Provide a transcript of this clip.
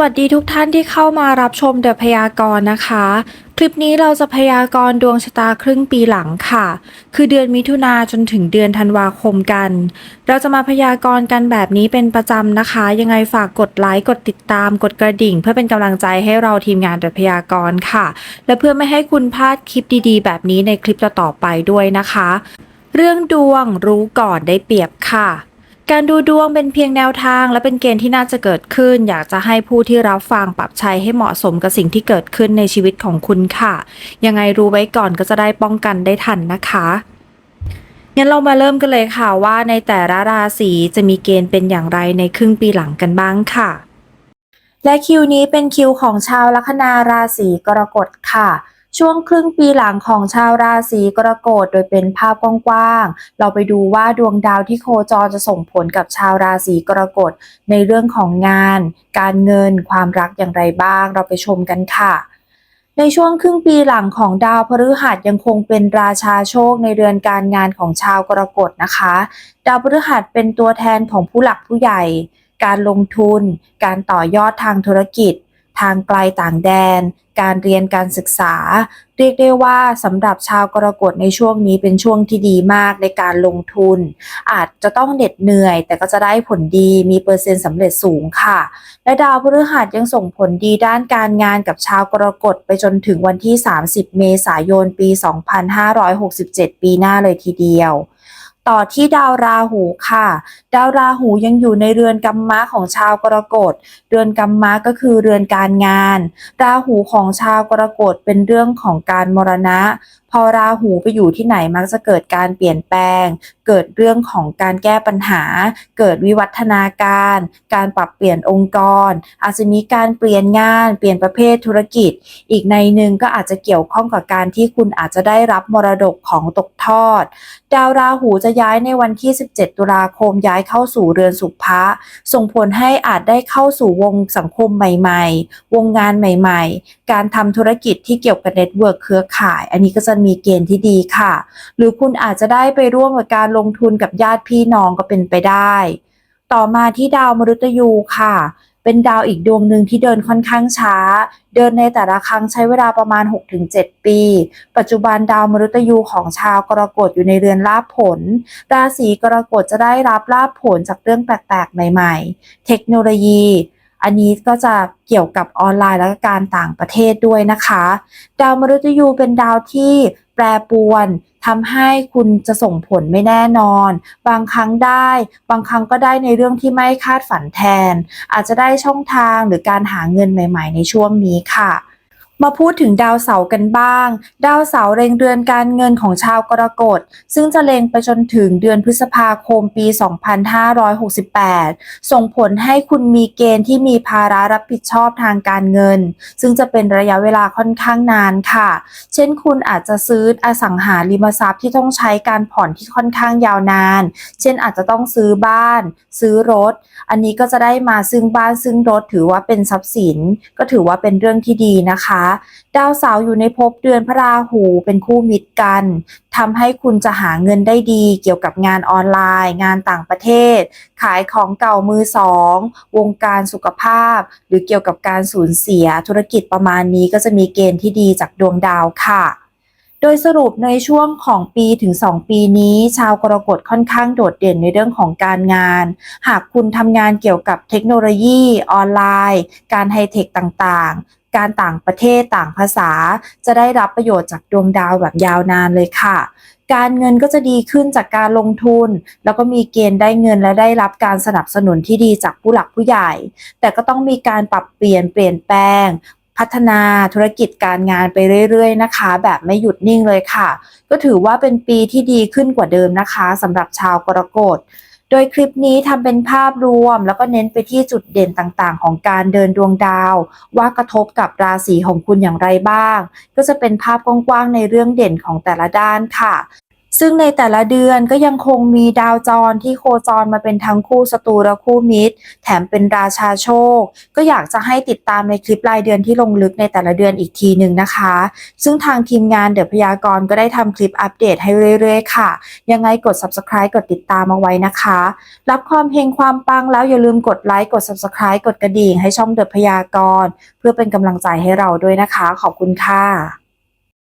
วัสดีทุกท่านที่เข้ามารับชมเดอะพยากรณ์นะคะ คลิปนี้เราจะพยากรณ์ดวงชะตาครึ่งปีหลังค่ะ คือเดือนมิถุนาจนถึงเดือนธันวาคมกัน เราจะมาพยากรณ์กันแบบนี้เป็นประจำนะคะ ยังไงฝากกดไลค์กดติดตามกดกระดิ่ง เพื่อเป็นกำลังใจให้เราทีมงานเดอะพยากรณ์ค่ะ และเพื่อไม่ให้คุณพลาดคลิปดีๆ แบบนี้ในคลิปต่อๆไปด้วยนะคะ เรื่องดวงรู้ก่อนได้เปรียบค่ะ การดูดวงเป็นเพียงแนวทางและเป็นเกณฑ์ที่น่าจะเกิดขึ้น อยากจะให้ผู้ที่รับฟังปรับใช้ให้เหมาะสมกับสิ่งที่เกิดขึ้นในชีวิตของคุณค่ะ ยังไงรู้ไว้ก่อนก็จะได้ป้องกันได้ทันนะคะงั้นเรามาเริ่มกันเลยค่ะว่าในแต่ละราศีจะมีเกณฑ์เป็นอย่างไรในครึ่งปีหลังกันบ้างค่ะ และคิวนี้เป็นคิวของชาวลัคนาราศีกรกฎค่ะ ช่วงครึ่งปีหลังของชาวราศีกรกฎโดยเป็นภาพกว้างๆ เราไปดูว่าดวงดาวที่โคจรจะส่งผลกับชาวราศีกรกฎในเรื่องของงาน การเงิน ความรักอย่างไรบ้าง เราไปชมกันค่ะ ในช่วงครึ่งปีหลังของดาวพฤหัสยังคงเป็นราชาโชคในเรือนการงานของชาวกรกฎนะคะ ดาวพฤหัสเป็นตัวแทนของผู้หลักผู้ใหญ่ การลงทุน การต่อยอดทางธุรกิจ ทางไกลต่างแดน การเรียนการศึกษา เรียกได้ว่าสำหรับชาวกรกฎในช่วงนี้เป็นช่วงที่ดีมากในการลงทุน อาจจะต้องเหน็ดเหนื่อย แต่ก็จะได้ผลดีมีเปอร์เซ็นต์สำเร็จสูงค่ะ และดาวพฤหัสยังส่งผลดีด้านการงานกับชาวกรกฎไปจนถึงวันที่ 30 เมษายนปี 2567 ปีหน้าเลยทีเดียว ต่อที่ดาวราหูค่ะ ดาวราหูยังอยู่ในเรือนกัมมะของชาวกรกฎ เรือนกัมมะก็คือเรือนการงาน ราหูของชาวกรกฎเป็นเรื่องของการมรณะ อราหูไปอยู่ที่ไหนมักจะเกิดการเปลี่ยนแปลง เกิดเรื่องของการแก้ปัญหา เกิดวิวัฒนาการ การปรับเปลี่ยนองค์กร อาจจะมีการเปลี่ยนงาน เปลี่ยนประเภทธุรกิจ อีกในหนึ่งก็อาจจะเกี่ยวข้องกับการที่คุณอาจจะได้รับมรดกของตกทอด ดาวราหูจะย้ายในวันที่ 17 ตุลาคมย้ายเข้าสู่เรือนสุภะส่งผลให้อาจได้เข้าสู่วงสังคมใหม่ๆ วงงานใหม่ ๆ การทำธุรกิจที่เกี่ยวกับเน็ตเวิร์กเครือข่าย อันนี้ก็จะมีเกณฑ์ที่ดีค่ะ หรือคุณอาจจะได้ไปร่วมกับการลงทุนกับญาติพี่น้องก็เป็นไปได้ ต่อมาที่ดาวมฤตยูค่ะ เป็นดาวอีกดวงหนึ่งที่เดินค่อนข้างช้า เดินในแต่ละครั้งใช้เวลาประมาณ 6-7 ปี ปัจจุบันดาวมฤตยูของชาวกรกฎอยู่ในเรือนลาภผล ราศีกรกฎจะได้รับลาภผลจากเรื่องแปลกๆใหม่ ๆ เทคโนโลยี อันนี้ก็จะเกี่ยวกับออนไลน์และการต่างประเทศด้วยนะคะ ดาวมฤตยูเป็นดาวที่แปรปรวนทำให้คุณจะส่งผลไม่แน่นอน บางครั้งได้ บางครั้งก็ได้ในเรื่องที่ไม่คาดฝันแทน อาจจะได้ช่องทางหรือการหาเงินใหม่ ๆ ในช่วงนี้ค่ะ มาพูดถึงดาวเสาร์กันบ้าง ดาวเสาร์เล็งเดือนการเงินของชาวกรกฎ ซึ่งจะเล็งไปจนถึงเดือนพฤษภาคมปี 2568 ส่งผลให้คุณมีเกณฑ์ที่มีภาระรับผิดชอบทางการเงิน ซึ่งจะเป็นระยะเวลาค่อนข้างนานค่ะ เช่นคุณอาจจะซื้ออสังหาริมทรัพย์ที่ต้องใช้การผ่อนที่ค่อนข้างยาวนาน เช่นอาจจะต้องซื้อบ้าน ซื้อรถ อันนี้ก็จะได้มาซึ่งบ้านซึ่งรถถือว่าเป็นทรัพย์สิน ก็ถือว่าเป็นเรื่องที่ดีนะคะดาวเสาร์อยู่ในภพเดือนพระราหูเป็นคู่มิตรกันทำให้คุณจะหาเงินได้ดีเกี่ยวกับงานออนไลน์ งานต่างประเทศ ขายของเก่ามือสอง วงการสุขภาพ หรือเกี่ยวกับการสูญเสียธุรกิจประมาณนี้ก็จะมีเกณฑ์ที่ดีจากดวงดาวค่ะ ดยสรุปในช่วงของปีถึง 2 ปีนี้ ชาวกรกฎค่อนข้างโดดเด่นในเรื่องของการงาน หากคุณทำงานเกี่ยวกับเทคโนโลยีออนไลน์ การไฮเทคต่างๆ การต่างประเทศต่างภาษา จะได้รับประโยชน์จากดวงดาวแบบยาวนานเลยค่ะการเงินก็จะดีขึ้นจากการลงทุน แล้วก็มีเกณฑ์ได้เงินและได้รับการสนับสนุนที่ดีจากผู้หลักผู้ใหญ่ แต่ก็ต้องมีการปรับเปลี่ยนเปลี่ยนแปลง พัฒนาธุรกิจการงานไปเรื่อย ๆ นะคะ แบบไม่หยุดนิ่งเลยค่ะ ก็ถือว่าเป็นปีที่ดีขึ้นกว่าเดิมนะคะสำหรับชาวกรกฎโดยคลิปนี้ทำเป็นภาพรวม แล้วก็เน้นไปที่จุดเด่นต่างๆ ของการเดินดวงดาว ว่ากระทบกับราศีของคุณอย่างไรบ้าง ก็จะเป็นภาพกว้างๆในเรื่องเด่นของแต่ละด้านค่ะ ซึ่งในแต่ละเดือนก็ยังคงมีดาวจรที่โคจรมาเป็นทั้งคู่ศัตรูและคู่มิตร แถมเป็นราชาโชค ก็อยากจะให้ติดตามในคลิปรายเดือนที่ลงลึกในแต่ละเดือนอีกทีหนึ่งนะคะ ซึ่งทางทีมงานเดอะพยากรก็ได้ทำคลิปอัปเดตให้เรื่อยๆ ค่ะ ยังไงกด subscribe กดติดตามเอาไว้นะคะ รับความเฮงความปังแล้วอย่าลืมกดไลค์กด subscribe กดกระดิ่งให้ช่องเดอะพยากรเพื่อเป็นกำลังใจให้เราด้วยนะคะ ขอบคุณค่ะ